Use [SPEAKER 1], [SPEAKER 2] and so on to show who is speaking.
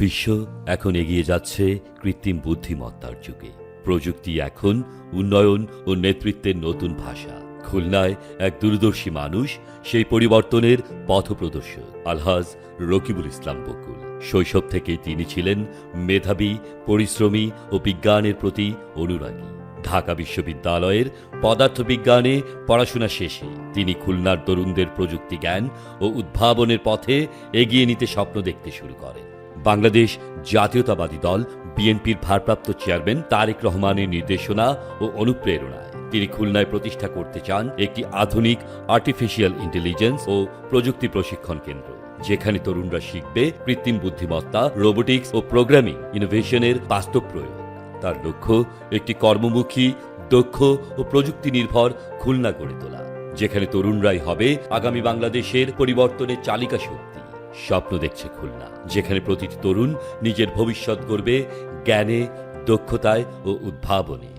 [SPEAKER 1] বিশ্ব এখন এগিয়ে যাচ্ছে কৃত্রিম বুদ্ধিমত্তার যুগে। প্রযুক্তি এখন উন্নয়ন ও নেতৃত্বের নতুন ভাষা। খুলনায় এক দূরদর্শী মানুষ, সেই পরিবর্তনের পথপ্রদর্শক আলহাজ রকিবুল ইসলাম বকুল। শৈশব থেকেই তিনি ছিলেন মেধাবী, পরিশ্রমী ও বিজ্ঞানের প্রতি অনুরাগী। ঢাকা বিশ্ববিদ্যালয়ের পদার্থবিজ্ঞানে পড়াশোনা শেষে তিনি খুলনার তরুণদের প্রযুক্তি জ্ঞান ও উদ্ভাবনের পথে এগিয়ে নিতে স্বপ্ন দেখতে শুরু করেন। বাংলাদেশ জাতীয়তাবাদী দল বিএনপির ভারপ্রাপ্ত চেয়ারম্যান তারেক রহমানের নির্দেশনা ও অনুপ্রেরণায়। তিনি খুলনায় প্রতিষ্ঠা করতে চান একটি আধুনিক আর্টিফিশিয়াল ইন্টেলিজেন্স ও প্রযুক্তি প্রশিক্ষণ কেন্দ্র, যেখানে তরুণরা শিখবে কৃত্রিম বুদ্ধিমত্তা রোবোটিক্স ও প্রোগ্রামিং ইনোভেশনের বাস্তব প্রয়োগ। তার লক্ষ্য, একটি কর্মমুখী, দক্ষ ও প্রযুক্তি নির্ভর খুলনা গড়ে তোলা, যেখানে তরুণরাই হবে আগামী বাংলাদেশের পরিবর্তনের চালিকা শক্তি স্বপ্ন দেখছে খুলনা যেখানে প্রতিটি তরুণ নিজের ভবিষ্যৎ করবে জ্ঞানে দক্ষতায় ও উদ্ভাবনে।